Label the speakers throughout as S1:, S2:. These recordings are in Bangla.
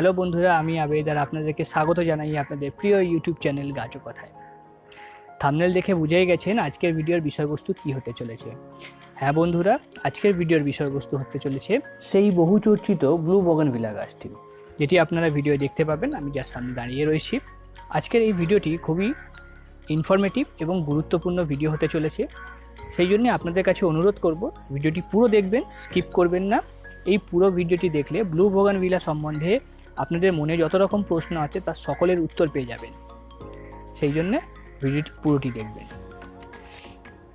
S1: হ্যালো বন্ধুরা, আমি আবেদার আপনাদেরকে স্বাগত জানাই আপনাদের প্রিয় ইউটিউব চ্যানেল গাছ কথায়। থামনেল দেখে বুঝেই গেছেন আজকের ভিডিওর বিষয়বস্তু কি হতে চলেছে। হ্যাঁ বন্ধুরা, আজকের ভিডিওর বিষয়বস্তু হতে চলেছে সেই বহু চর্চিত ব্লু বগনভিলা গাছটি যেটি আপনারা ভিডিও দেখতে পাবেন, আমি যার সামনে দাঁড়িয়ে রয়েছি। আজকের এই ভিডিওটি খুবই ইনফরমেটিভ এবং গুরুত্বপূর্ণ ভিডিও হতে চলেছে। সেই জন্য আপনাদের কাছে অনুরোধ করব, ভিডিওটি পুরো দেখবেন স্কিপ করবেন না। এই পুরো ভিডিওটি দেখলে ব্লু ভিলা সম্বন্ধে আপনাদের মনে যত রকম প্রশ্ন আছে তার সকলের উত্তর পেয়ে যাবেন। সেই জন্যে ভিডিওটি পুরোটি দেখবেন।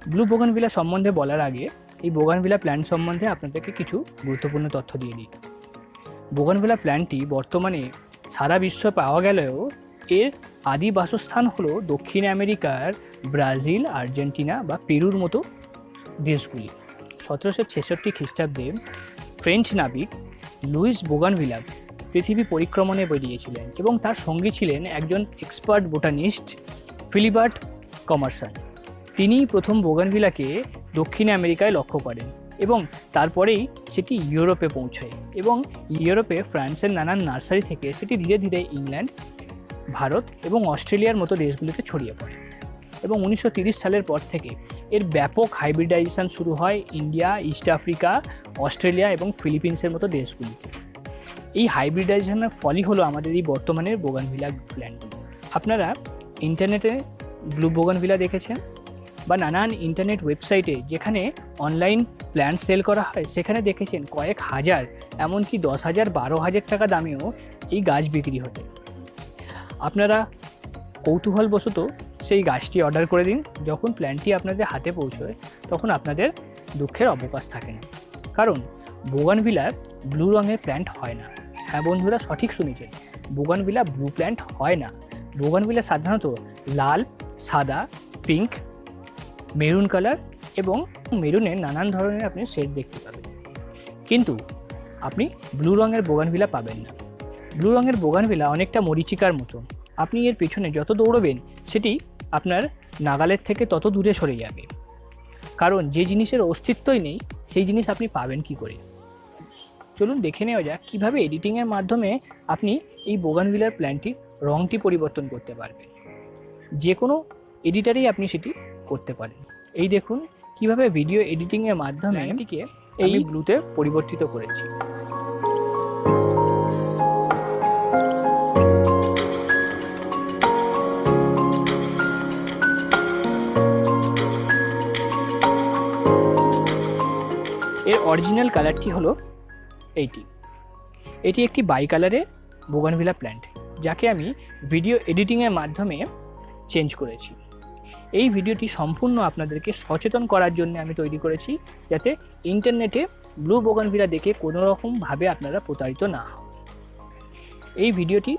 S1: ব্লু ভিলা সম্বন্ধে বলার আগে, এই ভিলা প্ল্যান সম্বন্ধে আপনাদেরকে কিছু গুরুত্বপূর্ণ তথ্য দিয়ে দিই। ভিলা প্ল্যানটি বর্তমানে সারা বিশ্ব পাওয়া গেলেও, এর আদি বাসস্থান হলো দক্ষিণ আমেরিকার ব্রাজিল, আর্জেন্টিনা বা পেরুর মতো দেশগুলি। সতেরোশো ছেষট্টি খ্রিস্টাব্দে ফ্রেঞ্চ নাবিক লুইস বোগানভিলা পৃথিবী পরিক্রমণে বেরিয়েছিলেন এবং তার সঙ্গী ছিলেন একজন এক্সপার্ট বোটানিস্ট ফিলিবার্ট কমার্সান। তিনিই প্রথম বোগানভিলাকে দক্ষিণ আমেরিকায় লক্ষ্য করেন এবং তারপরেই সেটি ইউরোপে পৌঁছায় এবং ইউরোপে ফ্রান্সের নানান নার্সারি থেকে সেটি ধীরে ধীরে ইংল্যান্ড, ভারত এবং অস্ট্রেলিয়ার মতো দেশগুলিতে ছড়িয়ে পড়ে এবং উনিশশো সালের পর থেকে এর ব্যাপক হাইব্রিডাইজেশন শুরু হয় ইন্ডিয়া ইস্ট আফ্রিকা অস্ট্রেলিয়া এবং ফিলিপিন্সের মতো দেশগুলিতে। এই হাইব্রিডাইজেশনের ফলই হলো আমাদের এই বর্তমানের বোগানভিলা প্ল্যান্টগুলো আপনারা ইন্টারনেটে ব্লু বোগানভিলা দেখেছেন বা নানান ইন্টারনেট ওয়েবসাইটে যেখানে অনলাইন প্ল্যান্ট সেল করা হয়, সেখানে দেখেছেন কয়েক হাজার, এমনকি দশ হাজার, বারো হাজার টাকা দামেও এই গাছ বিক্রি হতে। আপনারা কৌতূহলবশত সেই গাছটি অর্ডার করে দিন। যখন প্ল্যানটি আপনাদের হাতে পৌঁছয়, তখন আপনাদের দুঃখের অবকাশ থাকে না। কারণ বোগানভিলার ব্লু রঙের প্ল্যান্ট হয় না। হ্যাঁ বন্ধুরা, সঠিক শুনেছেন। বোগানভিলা ব্লু প্ল্যান্ট হয় না। বোগানভিলা সাধারণত লাল, সাদা পিঙ্ক মেরুন কালার এবং মেরুনের নানান ধরনের আপনি শেড দেখতে পাবেন। কিন্তু আপনি ব্লু রঙের বোগানভিলা পাবেন না। ব্লু রঙের বোগানভিলা অনেকটা মরিচিকার মতো। আপনি এর পেছনে যত দৌড়বেন, সেটি আপনার নাগালের থেকে তত দূরে সরে যাবে। কারণ যে জিনিসের অস্তিত্বই নেই, সেই জিনিস আপনি পাবেন কি করে? চলুন দেখে নেওয়া যাক কীভাবে এডিটিংয়ের মাধ্যমে আপনি এই বোগানভিলার প্ল্যানটির রঙটি পরিবর্তন করতে পারবেন। যে কোনো এডিটারেই আপনি সেটি করতে পারেন। এই দেখুন কীভাবে ভিডিও এডিটিংয়ের মাধ্যমে এটিকে এই ব্লুতে পরিবর্তিত করেছি। এর অরিজিনাল কালারটি হলো এইটি এটি একটি বাই কালারের বোগানভিলা প্ল্যান্ট যাকে আমি ভিডিও এডিটিংয়ের মাধ্যমে চেঞ্জ করেছি। এই ভিডিওটি সম্পূর্ণ আপনাদেরকে সচেতন করার জন্য আমি তৈরি করেছি, যাতে ইন্টারনেটে ব্লু বোগানভিলা দেখে কোনো রকমভাবে আপনারা প্রতারিত না হন। এই ভিডিওটি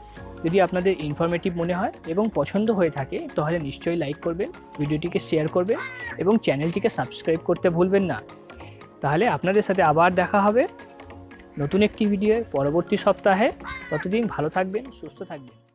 S1: যদি আপনাদের ইনফরমেটিভ মনে হয় এবং পছন্দ হয়ে থাকে, তাহলে নিশ্চয়ই লাইক করবেন ভিডিওটিকে শেয়ার করবেন এবং চ্যানেলটিকে সাবস্ক্রাইব করতে ভুলবেন না। তাহলে আপনাদের সাথে আবার দেখা হবে। নতুন একটি ভিডিও পরবর্তী সপ্তাহে ততদিন ভালো থাকবেন সুস্থ থাকবেন।